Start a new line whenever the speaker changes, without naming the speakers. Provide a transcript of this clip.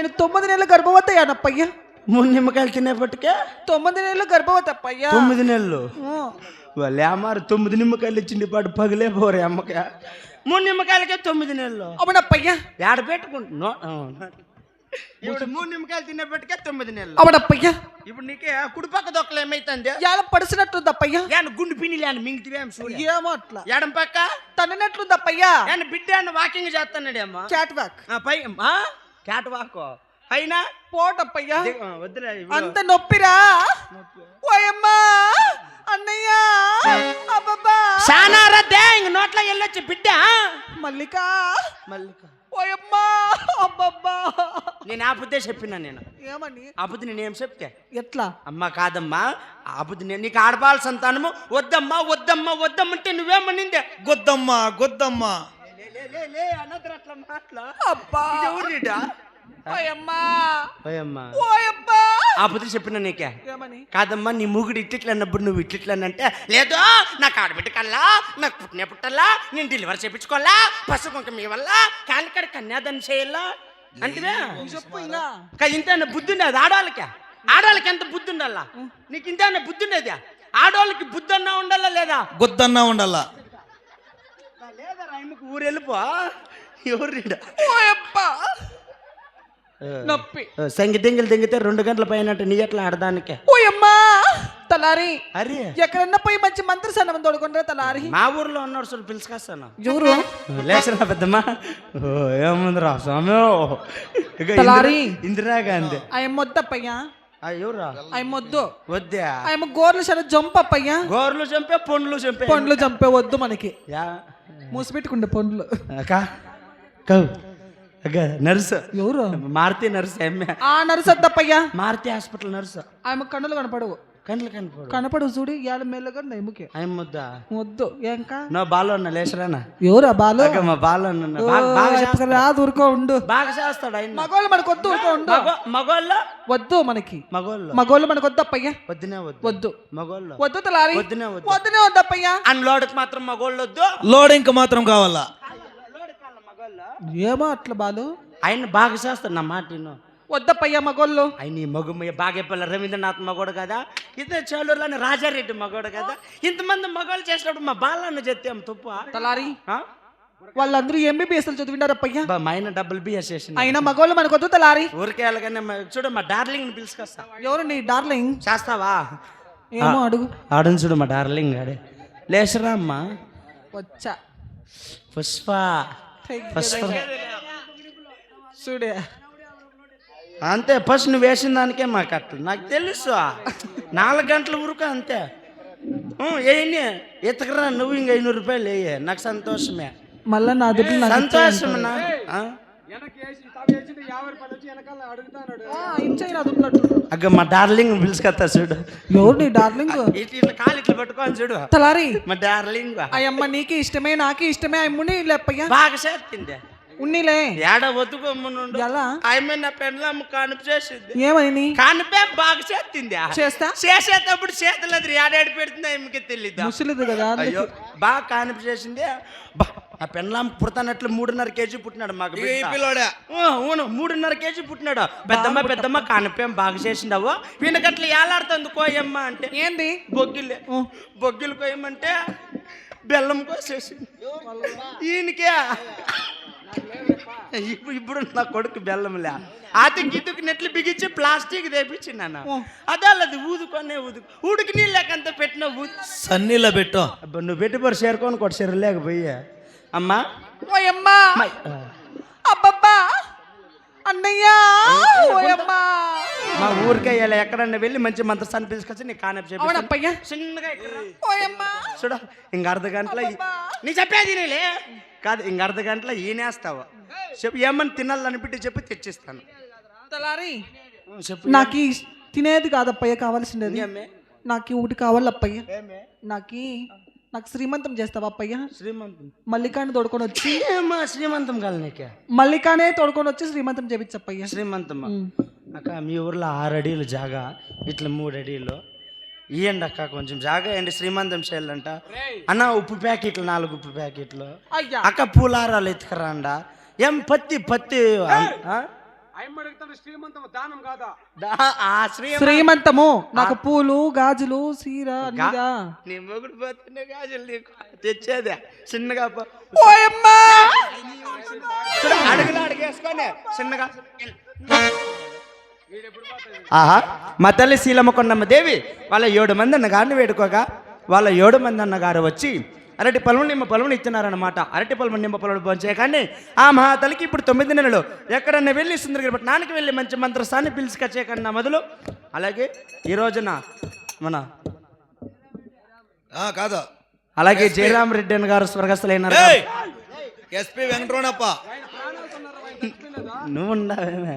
నేను తొమ్మిది నెలల గర్భవతి అయ్యానప్పయ్యా.
మూడు నిమ్మకాయలు తినేపట్టుకే
తొమ్మిది నెలల గర్భవతి అప్పయ్యా.
తొమ్మిది నెలలు. వాళ్ళు ఏమారు తొమ్మిది నిమ్మకాయలు ఇచ్చిండి పాటు పగిలే పోరే అమ్మకాయ మూడు నిమ్మకాయలకే తొమ్మిది నెలలు.
అవునప్పయ్యా.
ఏడ పెట్టుకుంటున్నా ఇప్పుడు మూడు నిమ్మకాయలు తినేపట్టుకే తొమ్మిది నెలలు.
అవునప్పయ్యా.
ఇప్పుడు నీకే కుడిపక్క దొక్కలు ఏమైతుంది?
ఎలా పడిసినట్టుంది అప్పయ్యా
యాన గుండు పిని లేని మింగితివేం
ఏమో అట్లా.
ఎడం పక్క?
తన్నినట్లుంది అప్పయ్యా
యాన బిడ్డ వాకింగ్ చేస్తున్నాడేమో?
క్యాట్ వాక్
ఆ, పై? క్యాట్ వాక్ పైన
పోటప్పయ్యా.
దిగ- ఆ, ఇప్పుడు.
అంత నొప్పిరా? ఓయమ్మా అన్నయ్య అబ్బబ్బా.
సానా రద్దే ఇంక నోట్లో వెళ్ళొచ్చు బిడ్డ.
మల్లిక.
మల్లిక.
ఓయమ్మా అబ్బబ్బా.
నేను ఆపుద్దే చెప్పినా నేను.
ఏమని?
ఆపుద్ది నేను ఏం చెప్తే?
ఎట్లా?
అమ్మ కాదమ్మా ఆపుద్ది నేను నీకు ఆడపాల సంతానము. వద్దమ్మా వద్దమ్మా వద్దమ్మంటే నువ్వేమనిందే?
గొద్దమ్మ గొద్దమ్మ.
అట్లా మాట్లా.
అబ్బా.
ఎవరిడా
ఓయమ్మా.
ఓయమ్మా.
ఓయబ్బా.
ఆపుద్ది చెప్పిన నీకే.
ఏమని?
కాదమ్మా నీ మూగుడు ఇట్లిట్లా అన్నప్పుడు నువ్వు ఇట్లిట్లా అంటే లేదు నాకు ఆడబిడ్డ కల్లా నాకు పుట్టిన పుట్టల్లా నేను డెలివరీ చేయించుకోవాలా పసు కుంక మీ వల్ల కాలికడ కన్యాదానం చేయాలా? అంటే
చెప్పు ఇంకా
ఇంత బుద్ధి ఉండేది ఆడవాళ్ళకి? ఆడవాళ్ళకి ఎంత బుద్ధి ఉండాలా? నీకు ఇంత బుద్ధి ఉండేది ఆడవాళ్ళకి బుద్ధి అన్నా ఉండాలా లేదా?
గొద్దన్న ఉండాల?
రాయమ్మకి ఊరు వెళ్ళిపో ఎవరు
నొప్పి.
సంగి దెంగిలు దెంగితే రెండు గంటల పైన నీ ఎట్లా ఆడదానికే?
ఓయమ్మా! తలారి!
అరే!
ఎక్కడన్నా పోయి మంచి మంత్రి సన్నం తోడుకుంటారా తలారి?
మా ఊర్లో ఉన్నారు చూడు పిలుచుకొస్తాను.
ఎవరు?
లేచరా పెద్దమ్మా. ఓ ఏముందిరా స్వామి? ఇక
తలారి.
ఇందిరా- ఇందిరాగాంధీ
ఆయన మొద్దప్పయ్యా మొద్దు
వద్దా.
ఆయన గోర్లు సరే జంపప్పయ్యా.
గోర్లు చంపే పండ్లు చంపే.
పండ్లు చంపే వద్దు మనకి.
యా.
మూసిపెట్టుకుండే పండ్లు
అక్క కౌ అక్క నర్సు
ఎవరు
మారుతి నర్సు ఎమ్మె
ఆ నరసద్దప్పయ్యా
మారుతి హాస్పిటల్ నర్సు
ఆమె కన్నులు కనపడవు
కండ్లు కనిపోడు.
కనపడవు చూడు ఇవాళ మెల్లగా నమ్ముకే
ఆయన ముద్దా.
వద్దు ఏంకా?
నో బాలో ఉన్నా లేచరానా?
ఎవరా బాలు?
మా బాలో
రాదు ఊరుకో ఉండు.
బాగా చేస్తాడు ఆయన.
మగోళ్ళు మనకు వద్దు ఊరుకో ఉండు.
మగో మగోళ్ళ?
వద్దు మనకి.
మగోళ్ళు.
మగోళ్ళు మనకు వద్దు అప్పయ్యా.
వద్దునే వద్దు.
వద్దు.
మగోళ్ళు.
వద్దు తలారి
వద్దునే వద్దు.
వద్దునే వద్దు అప్పయ్యా.
అన్లోడ్కి మాత్రం మగోళ్ళు వద్దు.
లోడ్ ఇంక మాత్రం కావాలా?
ఏమో అట్లా బాలు.
ఆయన బాగా చేస్తాడు నా మాట విను.
వద్దప్పయ్యా మగోళ్ళు.
ఆయన ఈ మగ బాగేపల్లి రవీంద్రనాథ్ మగోడు కదా? ఇదే చోళూరులోని రాజారెడ్డి మగోడు కదా? ఇంతమంది మగవాళ్ళు చేసినప్పుడు మా బాలన్న చెత్తాం తుప్ప
తలారి? వాళ్ళందరూ ఎంబీబీఎస్లు చదివినారప్పయ్యా?
మా ఆయన డబ్బులు బిఎస్ చేసింది
అయినా మగోళ్ళు మనకు వద్దు తలారి.
ఊరికే వెళ్ళగానే చూడు మా డార్లింగ్ పిలుచుకొస్తా
ఎవరు నీ డార్లింగ్?
చేస్తావా?
ఏమో అడుగు.
ఆడని చూడు మా డార్లింగ్ ఆడే. లేచరా అమ్మా.
వచ్చా.
పుష్ప. పుష్ప.
చూడే.
అంతే ఫస్ట్ నువ్వు వేసిన దానికే మాకు అట్లా నాకు తెలుసు. నాలుగు గంటల వరకు అంతే. వేయని ఎతకరా నువ్వు ఇంక ఐనూరు రూపాయలు వేయ. నాకు సంతోషమే.
మళ్ళా నా దుడ్డు నట్టు.
అగ్గ మా డార్లింగ్ పిలుచుకొస్తా చూడు.
ఎవరు నీ డార్లింగ్
ఇట్లా ఇట్లా కాలు ఇట్లా పట్టుకొని చూడు.
తలారి.
మా డార్లింగ్.
అయ్యమ్మ నీకు ఇష్టమే నాకు ఇష్టమే అమ్ముని లేప్పయ్యా
బాగా చేస్తుంది.
ఉన్నీలే.
ఏడ వద్దుకోమ్మనుండు
ఎలా?
ఆమె నా పెండ్లమ్మ కానుపు చేసింది.
ఏమని?
కానుపే బాగా చేస్తుంది
చేస్తా?
చేసేటప్పుడు చేతులు అది ఏడాడి పెడుతుంది ఆమెకి తెలియదు
ముసలిది కదా
అయ్యో బాగా కానిపు చేసింది. ఆ పెండ్లాం పుడతానట్లు మూడున్నర కేజీ పుట్టినాడు మాకు.
పిల్లోడా?
అవును మూడున్నర కేజీ పుట్టినాడు. పెద్దమ్మ పెద్దమ్మ కానిపేం బాగా చేసిండవు? వీనకట్ల ఏలాడుతుంది కోయమ్మ అంటే.
ఏంది?
బొగ్గిలే. బొగ్గిలు కోయమంటే బెల్లం కోసేసింది. ఈయనకే ఇప్పుడు ఇప్పుడు నా కొడుకు బెల్లంలే. అతి గిట్టుకు నెట్లు బిగించి ప్లాస్టిక్ తెప్పించినాను అదే అది ఊదుకొనే ఊదు ఉడికి నీళ్ళకంత పెట్టిన ఊదు.
సన్నీలో పెట్టు.
అబ్బా నువ్వు పెట్టి పరు చేరుకొని కొట్టి సరే లేకపోయా అమ్మా.
ఓయమ్మా. అబ్బబ్బా. అన్నయ్యా. ఓయమ్మా.
మా ఊరికే ఇలా ఎక్కడన్నా వెళ్ళి మంచి మంత్రస్థానం పిలుచుకొచ్చి నీ కానప్ చెప్పి చిన్నగా చూడ ఇంక అర్ధ గంటలో నీ చెప్పేది నేలే కాదు ఇంక అర్ధ గంటలో ఈనేస్తావు? చెప్పు ఏమని తినాలనిపిట్టి చెప్పి తెచ్చిస్తాను. చెప్పు
నాకు తినేది కాదప్పయ్య కావాల్సిండేది.
ఏమే?
నాకు ఒకటి కావాలప్పయ్య.
ఏమే?
నాకు నాకు శ్రీమంతం చేస్తావా అప్పయ్య?
శ్రీమంతం.
మల్లికాని తోడుకొని వచ్చి
శ్రీమంతం కాదు నీకే?
మల్లికానే తోడుకొని వచ్చి శ్రీమంతం చేపించప్పయ్య
శ్రీమంతం అక్క మీ ఊర్లో ఆరు అడీలు జాగా ఇట్లా మూడు అడీలు. ఇయ్యండి అక్క కొంచెం జాగా అండి శ్రీమంతం చేయాలంట. అన్న ఉప్పు ప్యాకెట్లు నాలుగు ఉప్పు ప్యాకెట్లు. అక్క పూలారాలు ఎత్తుకరాండా. ఏం పత్తి పత్తి
శ్రీమంతము నాకు పూలు గాజులు సీర
నీ మొగుడు పోతుండే గాజులు నీకు. తెచ్చేదే. చిన్నగా అడుగులు అడిగేసుకొని చిన్నగా. ఆహా మా తల్లి శీలమ్మ కొండమ్మ దేవి వాళ్ళ ఏడు మంది అన్న గారిని వేడుకోగా వాళ్ళ ఏడు మంది అన్న గారు వచ్చి అరటి పొలం నిమ్మ పొలం ఇచ్చినారనమాట అరటి పొలం నిమ్మ పొలం పోంచే కానీ ఆ మహాతల్లికి ఇప్పుడు తొమ్మిది నెలలు. ఎక్కడన్నా వెళ్ళి సుందరగిరి పట్టణానికి వెళ్ళి మంచి మంత్రస్థాన్ని పిలుచుకొచ్చే కన్నా మొదలు. అలాగే ఈ రోజున మన
కాదు.
అలాగే జయరామ్ రెడ్డి అన్న గారు స్వర్గస్థులైనారు.
ఏయ్! ఎస్పి వెంకటరమణప్ప.
నువ్వు ఉండవేమే